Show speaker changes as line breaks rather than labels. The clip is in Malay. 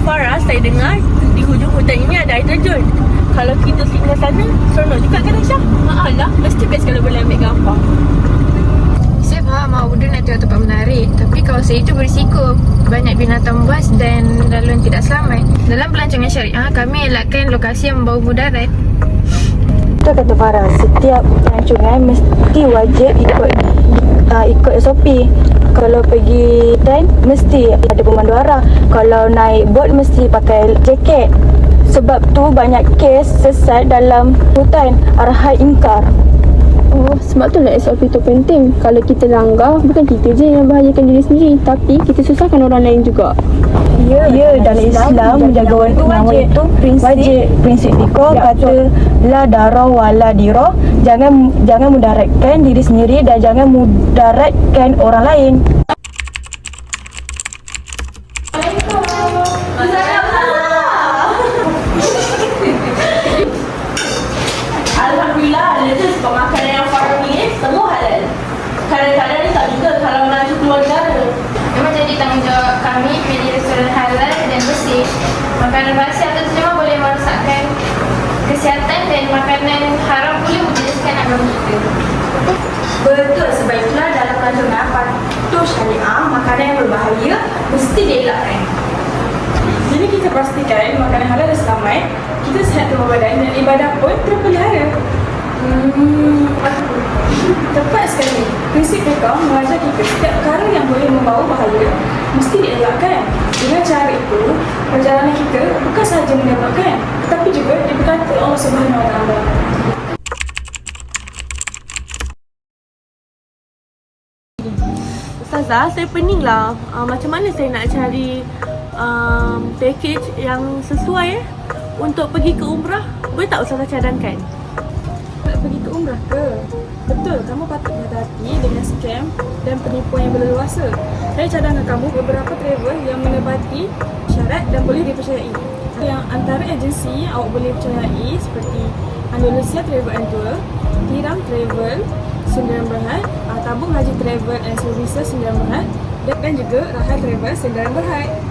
Farah, saya dengar di hujung hutan ini ada air terjun. Kalau kita tinggal sana, seronok juga kan Aisyah? Alah, mesti best kalau boleh ambil gambar.
Saya faham awak nak tengok tempat menarik Tapi kawasan itu berisiko Banyak binatang buas dan laluan tidak selamat Dalam pelancongan syariah Kami elakkan lokasi yang berbau mudarat
Betul kata Farah, setiap pelancongan mesti wajib ikut uh, ikut SOP. Kalau pergi hutan, mesti ada pemandu arah. Kalau naik bot, mesti pakai jaket. Sebab tu banyak kes sesat dalam hutan, arahan ingkar.
Oh, sebab tu lah SOP tu penting. Kalau kita langgar, bukan kita je yang bahayakan diri sendiri. Tapi kita susahkan orang lain juga.
Ya, ya dalam Islam menjaga wanita nyawa itu prinsip wajib. Prinsip fikah kata la darah wala dirah. Jangan jangan mudaratkan diri sendiri dan jangan mudaratkan orang lain.
Makanan
basi atau tercemar boleh merosakkan Kesihatan dan makanan haram boleh menjadikan agama kita
Betul, sebab itulah dalam pelancongan patuh syariah, makanan yang berbahaya mesti dielakkan.
Jadi kita pastikan makanan halal dan selamat, kita sihat tubuh badan dan ibadah pun terpelihara. Hmm, tepat sekali. Prinsip fiqah mengajar kita setiap perkara yang boleh membawa bahaya mesti dielakkan. Dengan cara itu, perjalanan kita bukan sahaja mendapatkan, tetapi juga diberkati Allah Subhanahu Wa Taala.
Ustazah, saya pening lah. Uh, macam mana saya nak cari um, package yang sesuai eh, untuk pergi ke umrah? Boleh tak Ustazah cadangkan?
Nak pergi ke umrah ke? Betul, kamu patut berhati-hati dengan scam dan penipuan yang berleluasa. Saya cadangkan kamu beberapa travel yang menepati syarat dan boleh dipercayai. Yang antara agensi yang awak boleh percayai seperti Andalusia Travel and Tour, Tiram Travel, Sendirian Berhad, Tabung Haji Travel and Services Sendirian Berhad dan juga Rahal Travel Sendirian Berhad.